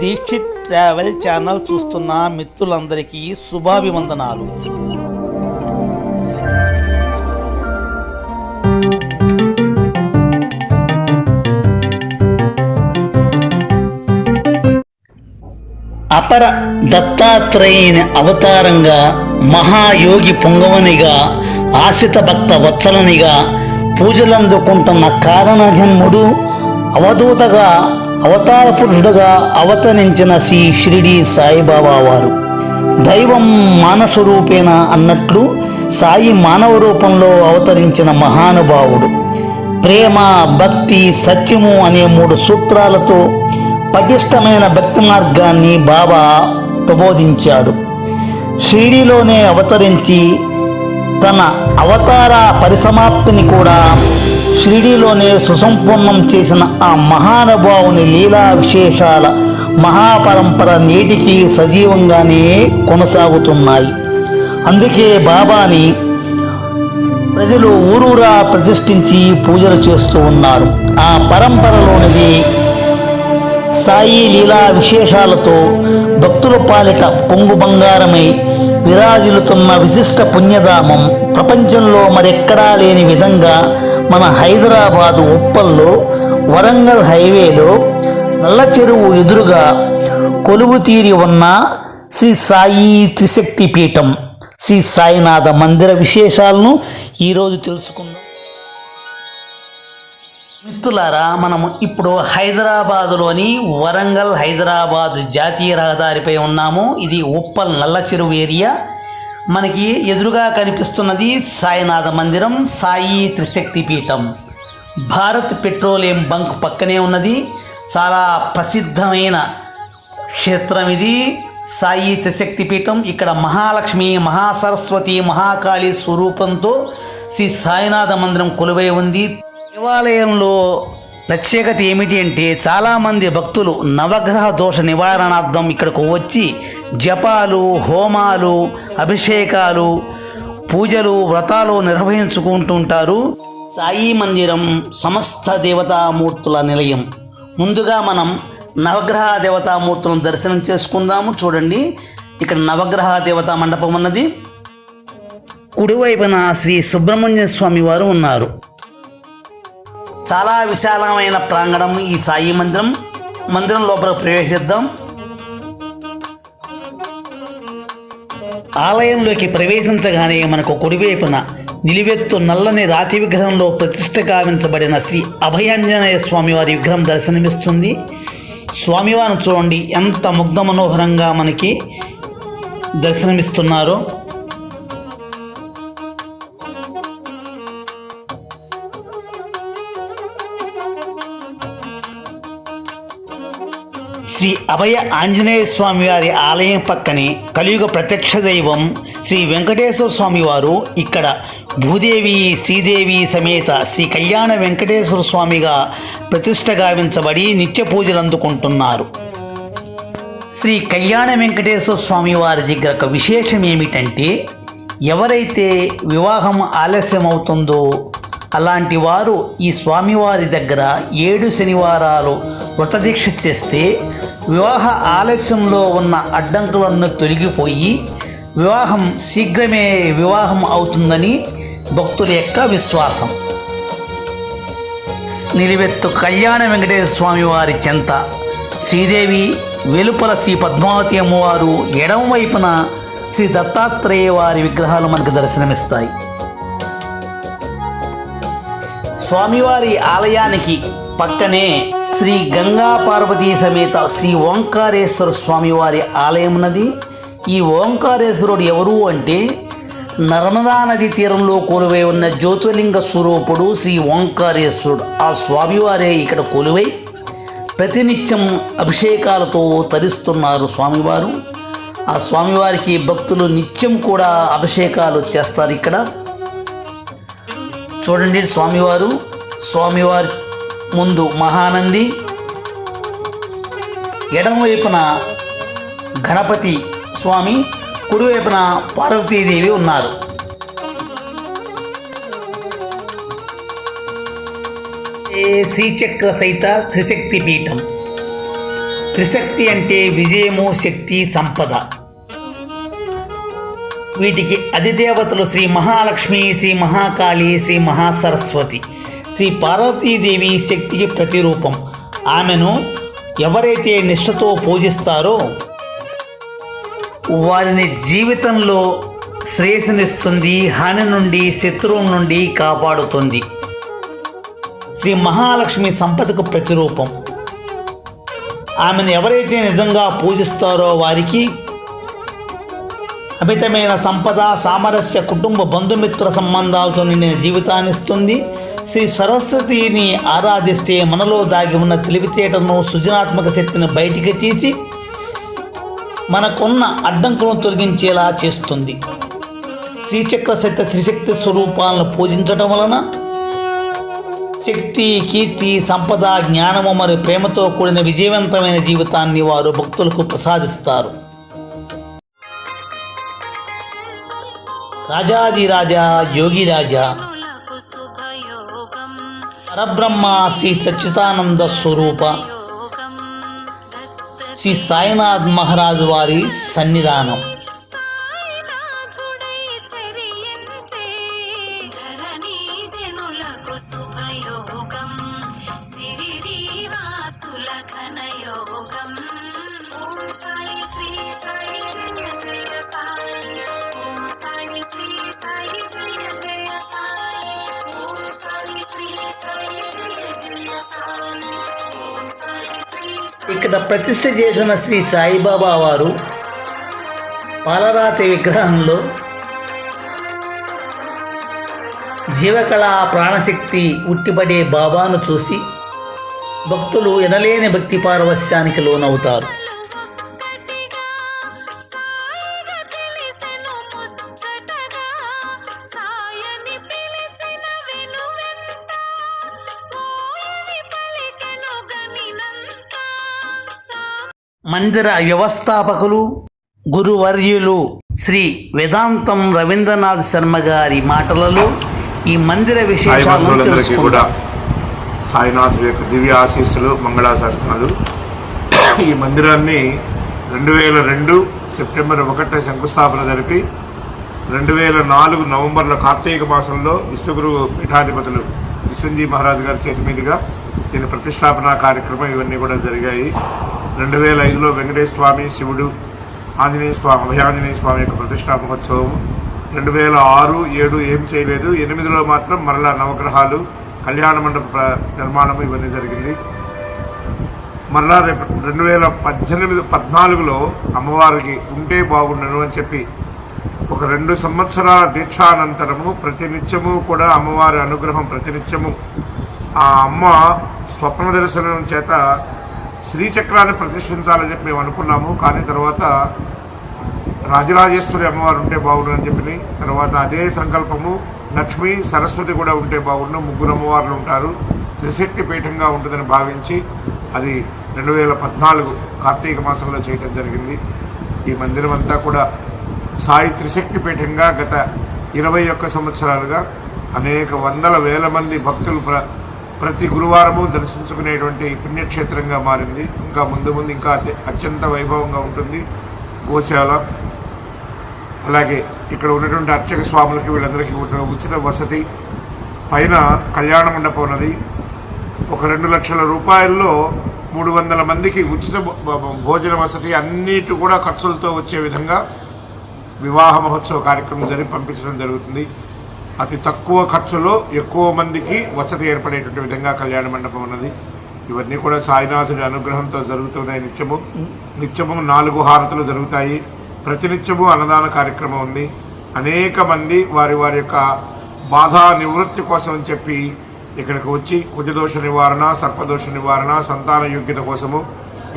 Dixit travel channel చూస్తున్న మిత్రులందరికీ శుభాభివందనాలు. అపర దత్తాత్రేయుని అవతారంగా మహాయోగి పొంగవనిగా ఆశిత భక్త వత్సలనిగా పూజలందుకుంటున్న కారణజన్ముడు అవధూతగా అవతార పురుషుడుగా అవతరించిన శ్రీ షిరిడి సాయిబాబా వారు. దైవం మానస రూపేణ అన్నట్లు సాయి మానవ రూపంలో అవతరించిన మహానుభావుడు. ప్రేమ భక్తి సత్యము అనే మూడు సూత్రాలతో పటిష్టమైన భక్తి మార్గాన్ని బాబా ప్రబోధించాడు. షిరిడిలోనే అవతరించి తన అవతార పరిసమాప్తిని కూడా షిరిడిలోనే సుసంపన్నం చేసిన ఆ మహానుభావుని లీలా విశేషాల మహాపరంపర నేటికి సజీవంగానే కొనసాగుతున్నాయి. అందుకే బాబాని ప్రజలు ఊరూరా ప్రతిష్ఠించి పూజలు చేస్తూ ఉన్నారు. ఆ పరంపరలోనిది సాయి లీలా విశేషాలతో భక్తుల పాలిట పొంగు బంగారమై విరాజిల్లుతున్న విశిష్ట పుణ్యధామం ప్రపంచంలో మరెక్కడా లేని విధంగా మన హైదరాబాదు ఉప్పల్లో వరంగల్ హైవేలో నల్ల చెరువు ఎదురుగా కొలువు తీరి ఉన్న శ్రీ సాయి త్రిశక్తి పీఠం శ్రీ సాయినాథ మందిర విశేషాలను ఈరోజు తెలుసుకుందాం. మిత్రులారా మనము ఇప్పుడు హైదరాబాదులోని వరంగల్ హైదరాబాద్ జాతీయ రహదారిపై ఉన్నాము. ఇది ఉప్పల్ నల్ల చెరువు ఏరియా. మనకి ఎదురుగా కనిపిస్తున్నది సాయినాథ మందిరం సాయి త్రిశక్తి పీఠం. భారత్ పెట్రోలియం బంక్ పక్కనే ఉన్నది. చాలా ప్రసిద్ధమైన క్షేత్రం ఇది. సాయి త్రిశక్తి పీఠం ఇక్కడ మహాలక్ష్మి మహాసరస్వతి మహాకాళి స్వరూపంతో శ్రీ సాయినాథ మందిరం కొలువై ఉంది. దేవాలయంలో ప్రత్యేకత ఏమిటి అంటే చాలామంది భక్తులు నవగ్రహ దోష నివారణార్థం ఇక్కడకు వచ్చి జపాలు హోమాలు అభిషేకాలు పూజలు వ్రతాలు నిర్వహించుకుంటుంటారు. సాయి మందిరం సమస్త దేవతామూర్తుల నిలయం. ముందుగా మనం నవగ్రహ దేవతామూర్తులను దర్శనం చేసుకుందాము. చూడండి ఇక్కడ నవగ్రహ దేవతా మండపం ఉన్నది. కుడివైపున శ్రీ సుబ్రహ్మణ్య స్వామి వారు ఉన్నారు. చాలా విశాలమైన ప్రాంగణం ఈ సాయి మందిరం. మందిరం లోపల ప్రవేశిద్దాం. ఆలయంలోకి ప్రవేశించగానే మనకు కుడివైపున నిలివెత్తు నల్లని రాతి విగ్రహంలో ప్రతిష్ట గావించబడిన శ్రీ అభయాంజనేయ స్వామి వారి విగ్రహం దర్శనమిస్తుంది. స్వామివారిని చూడండి ఎంత ముగ్ధ మనోహరంగా మనకి దర్శనమిస్తున్నారో. శ్రీ అభయ ఆంజనేయ స్వామి వారి ఆలయం పక్కనే కలియుగ ప్రత్యక్ష దైవం శ్రీ వెంకటేశ్వర స్వామి వారు ఇక్కడ భూదేవి శ్రీదేవి సమేత శ్రీ కళ్యాణ వెంకటేశ్వర స్వామిగా ప్రతిష్ట గావించబడి నిత్య పూజలు అందుకుంటున్నారు. శ్రీ కళ్యాణ వెంకటేశ్వర స్వామి వారి దగ్గర ఒక విశేషం ఏమిటంటే ఎవరైతే వివాహం ఆలస్యం అవుతుందో అలాంటి వారు ఈ స్వామివారి దగ్గర ఏడు శనివారాలు వ్రతదీక్ష చేస్తే వివాహ ఆలస్యంలో ఉన్న అడ్డంకులను తొలగిపోయి వివాహం శీఘ్రమే వివాహం అవుతుందని భక్తుల యొక్క విశ్వాసం. నిలువెత్తు కళ్యాణ వెంకటేశ్వర స్వామి వారి చెంత. శ్రీదేవి వెలుపల శ్రీ పద్మావతి అమ్మవారు ఎడమవైపున శ్రీ దత్తాత్రేయ వారి విగ్రహాలు మనకు దర్శనమిస్తాయి. స్వామివారి ఆలయానికి పక్కనే శ్రీ గంగా పార్వతీ సమేత శ్రీ ఓంకారేశ్వర స్వామివారి ఆలయం ఉన్నది. ఈ ఓంకారేశ్వరుడు ఎవరు అంటే నర్మదా నది తీరంలో కొలువై ఉన్న జ్యోతిర్లింగ స్వరూపుడు శ్రీ ఓంకారేశ్వరుడు. ఆ స్వామివారే ఇక్కడ కొలువై ప్రతినిత్యం అభిషేకాలతో తరిస్తున్నారు స్వామివారు. ఆ స్వామివారికి భక్తులు నిత్యం కూడా అభిషేకాలు చేస్తారు ఇక్కడ. చూడండి స్వామివారు. స్వామివారి ముందు మహానంది ఎడమవైపున గణపతి స్వామి కుడివైపున పార్వతీదేవి ఉన్నారు. ఏ శ్రీచక్ర సహిత త్రిశక్తి పీఠం. త్రిశక్తి అంటే విజయము శక్తి సంపద. వీటికి అధిదేవతలు శ్రీ మహాలక్ష్మి శ్రీ మహాకాళి శ్రీ మహాసరస్వతి. శ్రీ పార్వతీదేవి శక్తికి ప్రతిరూపం. ఆమెను ఎవరైతే నిష్ఠతో పూజిస్తారో వారిని జీవితంలో శ్రేయస్సునిస్తుంది హాని నుండి శత్రువు నుండి కాపాడుతుంది. శ్రీ మహాలక్ష్మి సంపదకు ప్రతిరూపం. ఆమెను ఎవరైతే నిజంగా పూజిస్తారో వారికి అమితమైన సంపద సామరస్య కుటుంబ బంధుమిత్ర సంబంధాలతో నిండిన జీవితాన్నిస్తుంది. శ్రీ సరస్వతిని ఆరాధిస్తే మనలో దాగి ఉన్న తెలివితేటను సృజనాత్మక శక్తిని బయటికి తీసి మనకున్న అడ్డంకులను తొలగించేలా చేస్తుంది. శ్రీచక్ర శక్తి త్రిశక్తి స్వరూపాలను పూజించడం వలన శక్తి కీర్తి సంపద జ్ఞానము మరియు ప్రేమతో కూడిన విజయవంతమైన జీవితాన్ని వారు భక్తులకు ప్రసాదిస్తారు. రాజాదిరాజా యోగిరాజా కనులకు పరబ్రహ్మ శ్రీ సచ్చిదానంద స్వరూప. శ్రీ సాయినాథ్ మహారాజు వారి సన్నిధానం. ఇక్కడ ప్రతిష్ఠ చేసిన శ్రీ సాయిబాబా వారు పాలరాతి విగ్రహంలో జీవకళ ప్రాణశక్తి ఉట్టిపడే బాబాను చూసి భక్తులు ఎనలేని భక్తి పారవశ్యానికి లోనవుతారు. మందిర వ్యవస్థాపకులు గురువర్యులు శ్రీ వేదాంతం రవీంద్రనాథ్ శర్మ గారి మాటలలో ఈ మందిర విశేషాలను తెలుసుకుందాం. సాయినాథ్ యొక్క దివ్య ఆశీస్సులు మంగళాశాసనాలు. ఈ మందిరాన్ని రెండు వేల రెండు సెప్టెంబర్ ఒకట శంకుస్థాపన జరిపి రెండు వేల నాలుగు నవంబర్లో కార్తీక మాసంలో విశ్వగురు పీఠాధిపతులు విశ్వంజీ మహారాజు గారి చేతి మీదుగా దీని ప్రతిష్టాపన కార్యక్రమం ఇవన్నీ కూడా జరిగాయి. రెండు వేల ఐదులో వెంకటేశ్వర స్వామి శివుడు ఆంజనేయ స్వామి అభయాంజనేయ స్వామి యొక్క ప్రతిష్టా మహోత్సవం. రెండు వేల ఆరు ఏడు ఏం చేయలేదు. ఎనిమిదిలో మాత్రం మరలా నవగ్రహాలు కళ్యాణ మండప నిర్మాణం ఇవన్నీ జరిగింది. మరలా రేపు రెండు వేల పద్దెనిమిది పద్నాలుగులో అమ్మవారికి ఉంటే బాగుండను అని చెప్పి ఒక రెండు సంవత్సరాల దీక్షానంతరము ప్రతినిత్యము కూడా అమ్మవారి అనుగ్రహం ప్రతినిత్యము ఆ అమ్మ స్వప్న దర్శనం చేత శ్రీచక్రాన్ని ప్రతిష్ఠించాలని చెప్పి మేము అనుకున్నాము. కానీ తర్వాత రాజరాజేశ్వరి అమ్మవారు ఉంటే బాగుండు అని చెప్పి తర్వాత అదే సంకల్పము లక్ష్మి సరస్వతి కూడా ఉంటే బాగుండు ముగ్గురు అమ్మవార్లు ఉంటారు. త్రిశక్తి పీఠంగా ఉంటుందని భావించి అది రెండు వేల పద్నాలుగు కార్తీక మాసంలో చేయటం జరిగింది. ఈ మందిరం అంతా కూడా సాయి త్రిశక్తి పీఠంగా గత ఇరవై ఒక్క సంవత్సరాలుగా అనేక వందల వేల మంది భక్తులు ప్ర ప్రతి గురువారము దర్శించుకునేటువంటి పుణ్యక్షేత్రంగా మారింది. ఇంకా ముందు ముందు ఇంకా అత్యంత వైభవంగా ఉంటుంది గోశాల. అలాగే ఇక్కడ ఉన్నటువంటి అర్చక స్వాములకి వీళ్ళందరికీ ఉన్న ఉచిత వసతి. పైన కళ్యాణ మండపం ఉన్నది. ఒక రెండు లక్షల రూపాయల్లో మూడు వందల మందికి ఉచిత భో- భోజన వసతి అన్నిటి కూడా ఖర్చులతో వచ్చే విధంగా వివాహ మహోత్సవ కార్యక్రమం జరిపి పంపించడం జరుగుతుంది. అతి తక్కువ ఖర్చులో ఎక్కువ మందికి వసతి ఏర్పడేటువంటి విధంగా కళ్యాణ మండపం ఉన్నది. ఇవన్నీ కూడా సాయినాథుడి అనుగ్రహంతో జరుగుతున్నాయి నిత్యము. నిత్యము నాలుగు హారతులు జరుగుతాయి. ప్రతినిత్యము అన్నదాన కార్యక్రమం ఉంది. అనేక మంది వారి వారి యొక్క బాధా నివృత్తి కోసం అని చెప్పి ఇక్కడికి వచ్చి కుజదోష నివారణ సర్పదోష నివారణ సంతాన యోగ్యత కోసము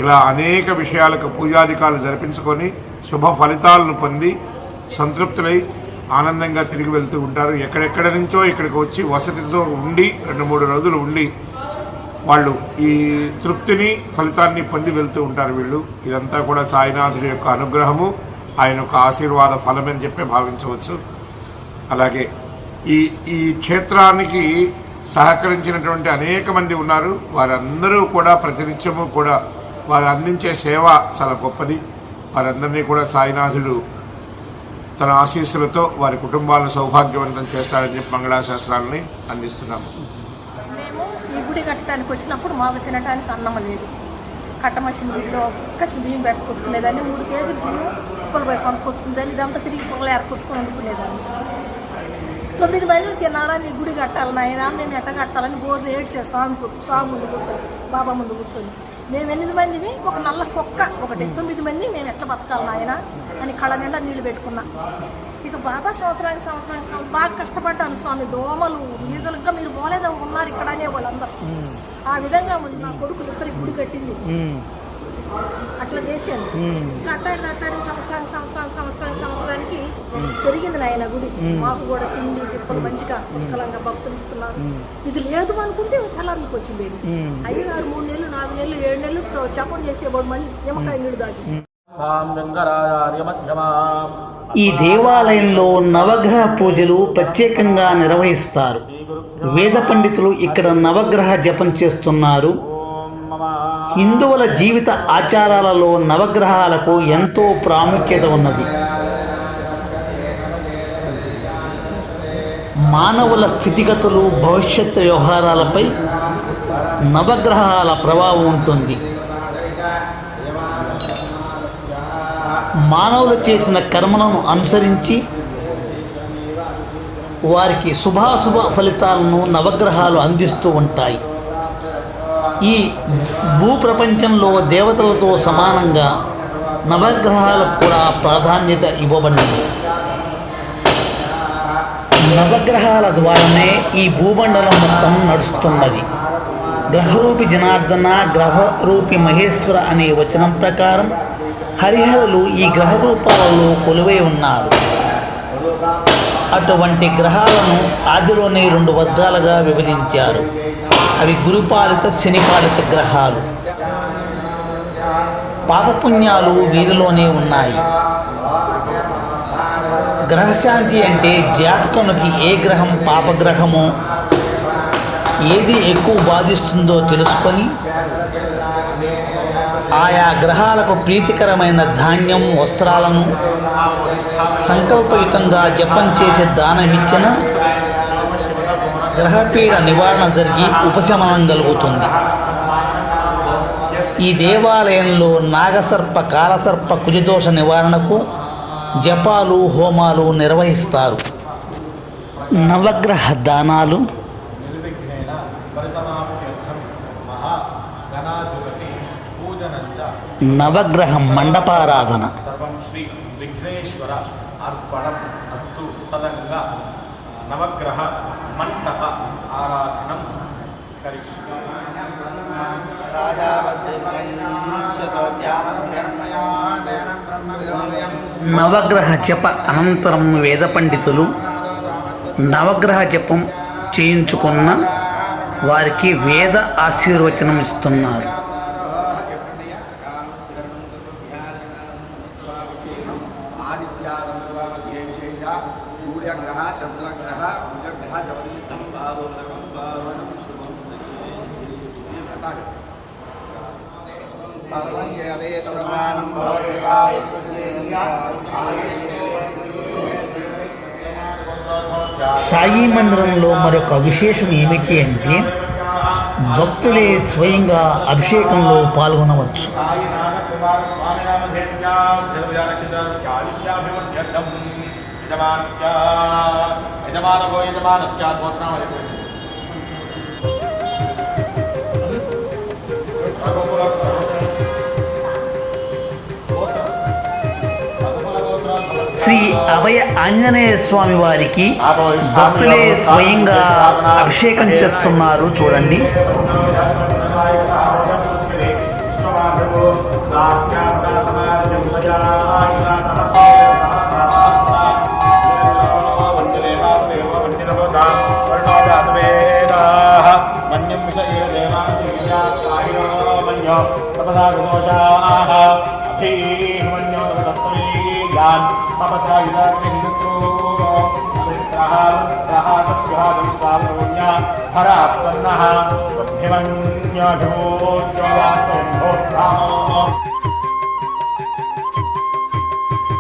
ఇలా అనేక విషయాలకు పూజాధికారులు జరిపించుకొని శుభ ఫలితాలను పొంది సంతృప్తులై ఆనందంగా తిరిగి వెళ్తూ ఉంటారు. ఎక్కడెక్కడ నుంచో ఇక్కడికి వచ్చి వసతితో ఉండి రెండు మూడు రోజులు ఉండి వాళ్ళు ఈ తృప్తిని ఫలితాన్ని పొంది వెళ్తూ ఉంటారు వీళ్ళు. ఇదంతా కూడా సాయినాథుడి యొక్క అనుగ్రహము ఆయన యొక్క ఆశీర్వాద ఫలమని చెప్పి భావించవచ్చు. అలాగే ఈ ఈ క్షేత్రానికి సహకరించినటువంటి అనేక మంది ఉన్నారు. వారందరూ కూడా ప్రతినిత్యము కూడా వారు అందించే సేవ చాలా గొప్పది. వారందరినీ కూడా సాయినాథుడు తన ఆశీస్సులతో వారి కుటుంబాలను సౌభాగ్యవంతం చేస్తారని చెప్పి మంగళాశాస్త్రాలని అందిస్తున్నాము. మేము ఈ గుడి కట్టడానికి వచ్చినప్పుడు మాకు తినడానికి అన్నం లేదు. కట్టమసిన గుడిలో కసి బియ్యం పెట్టుకొచ్చుకునేదాన్ని. మూడు కేజీలు బియ్యం కుప్పలు పోయి కొనుక్కొచ్చుకునేదాన్ని. ఇదంతా తిరిగి పొగలు ఏర్కొచ్చుకొని వండుకునేదాన్ని. తొమ్మిది మైలు తినాలని నీ గుడి కట్టాలి నాయన. మేము ఎట్ట కట్టాలని బోర్డు ఏడ్చారు స్వామి స్వామి ముందు కూర్చొని బాబా ముందు కూర్చొని. మేము ఎనిమిది మందిని ఒక నల్ల కుక్క ఒకటి తొమ్మిది మంది మేము ఎట్లా బతకాలి నాయన అని కళ్ళ నిండా నీళ్ళు పెట్టుకున్నా. ఇక బాబా సంవత్సరానికి సంవత్సరానికి సంవత్సరం బాగా కష్టపడ్డాను స్వామి. దోమలు ఈగలుగా మీరు పోలేదా ఉన్నారు ఇక్కడ అనే వాళ్ళందరూ ఆ విధంగా ఉంది నా కొడుకు ఇద్దరికి గుడి కట్టింది. అట్లా చేశాను. అట్టాడి అట్టాడి సంవత్సరానికి సంవత్సరానికి సంవత్సరానికి సంవత్సరానికి పెరిగింది నాయన గుడి. మాకు కూడా తిండి తిప్పలు మంచిగా పుష్కలంగా భక్తులు ఇస్తున్నారు. ఇది లేదు అనుకుంటే తెల్లారికి వచ్చింది ఇది. ఐదు మూడు నెలలు నాలుగు నెలలు ఏడు నెలలు చపం చేసేవాడు మళ్ళీ నిమ్మకాయ నీళ్ళు దాగి మాం వెంకరాచార్య మధ్యమాం ఈ దేవాలయంలో నవగ్రహ పూజలు ప్రత్యేకంగా నిర్వహిస్తారు. వేద పండితులు ఇక్కడ నవగ్రహ జపం చేస్తున్నారు. హిందువుల జీవిత ఆచారాలలో నవగ్రహాలకు ఎంతో ప్రాముఖ్యత ఉన్నది. మానవుల స్థితిగతులు భవిష్యత్తు వ్యవహారాలపై నవగ్రహాల ప్రభావం ఉంటుంది. మానవులు చేసిన కర్మలను అనుసరించి వారికి శుభాశుభ ఫలితాలను నవగ్రహాలు అందిస్తూ ఉంటాయి. ఈ భూప్రపంచంలో దేవతలతో సమానంగా నవగ్రహాలకు కూడా ప్రాధాన్యత ఇవ్వబడింది. నవగ్రహాల ద్వారానే ఈ భూమండలం మొత్తం నడుస్తున్నది. గ్రహరూపి జనార్దన గ్రహరూపి మహేశ్వర అనే వచనం ప్రకారం హరిహరులు ఈ గ్రహ రూపాలలో కొలువై ఉన్నారు. అటువంటి గ్రహాలను ఆదిలోనే రెండు వర్గాలుగా విభజించారు. అవి గురుపాలిత శనిపాలిత గ్రహాలు. పాపపుణ్యాలు వీరిలోనే ఉన్నాయి. గ్రహశాంతి అంటే జాతకునికి ఏ గ్రహం పాపగ్రహమో ఏది ఎక్కువ బాధిస్తుందో తెలుసుకొని ఆయా గ్రహాలకు ప్రీతికరమైన ధాన్యం వస్త్రాలను సంకల్పయుతంగా జపం చేసే దానమిచ్చిన గ్రహపీడ నివారణ జరిగి ఉపశమనం కలుగుతుంది ఈ దేవాలయంలో నాగసర్ప కాలసర్ప కుజదోష నివారణకు జపాలు హోమాలు నిర్వహిస్తారు. నవగ్రహ దానాలు నవగ్రహ మండపారాధన. నవగ్రహ మంట ఆరాధనం నవగ్రహ జప అనంతరం వేద పండితులు నవగ్రహ జపం చేయించుకున్న వారికి వేద ఆశీర్వచనం ఇస్తున్నారు. సాయి మందిరంలో మరొక విశేషం ఏమిటి అంటే భక్తులే స్వయంగా అభిషేకంలో పాల్గొనవచ్చు యజమానస్య యజమానగో యజమానస్య గోత్రం శ్రీ అభయ ఆంజనేయ స్వామి వారికి భక్తులే స్వయంగా అభిషేకం చేస్తున్నారు. చూడండి.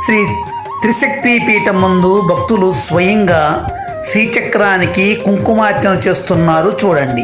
శ్రీ త్రిశక్తి పీఠం ముందు భక్తులు స్వయంగా శ్రీచక్రానికి కుంకుమార్చన చేస్తున్నారు. చూడండి.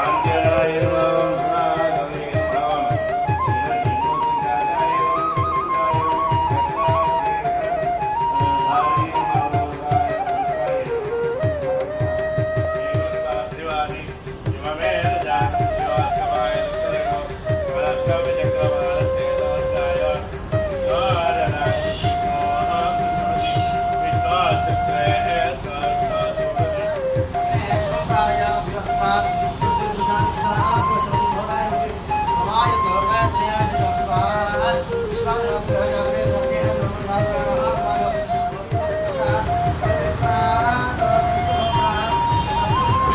Wow.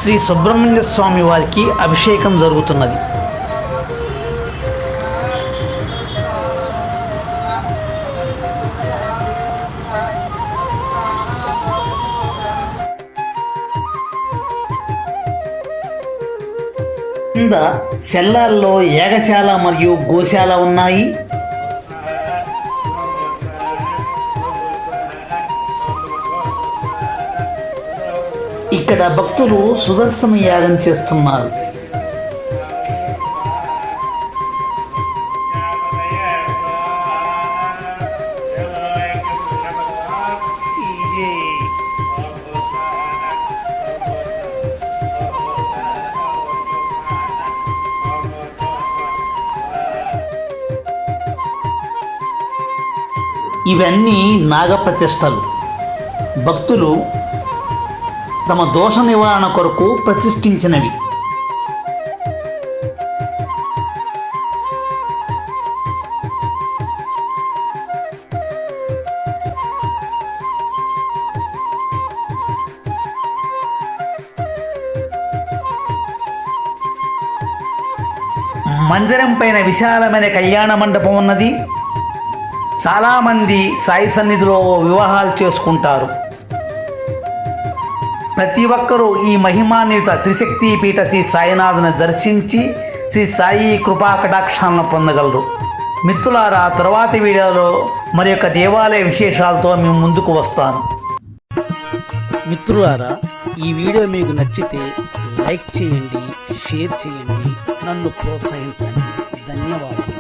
శ్రీ సుబ్రహ్మణ్య స్వామి వారికి అభిషేకం జరుగుతున్నది. కింద సెల్లార్లో ఏగశాల మరియు గోశాల ఉన్నాయి. ఇక్కడ భక్తులు సుదర్శన యాగం చేస్తున్నారు. ఇవన్నీ నాగప్రతిష్టలు భక్తులు తమ దోష నివారణ కొరకు ప్రతిష్ఠించినవి. మందిరం పైన విశాలమైన కళ్యాణ మండపం ఉన్నది. చాలామంది సాయి సన్నిధిలో వివాహాలు చేసుకుంటారు. ప్రతి ఒక్కరూ ఈ మహిమాన్విత త్రిశక్తి పీఠ శ్రీ సాయినాథుని దర్శించి శ్రీ సాయి కృపా కటాక్షాలను పొందగలరు. మిత్రులారా తరువాతి వీడియోలో మరి యొక్క దేవాలయ విశేషాలతో మేము ముందుకు వస్తాను. మిత్రులారా ఈ వీడియో మీకు నచ్చితే లైక్ చేయండి షేర్ చేయండి నన్ను ప్రోత్సహించండి. ధన్యవాదాలు.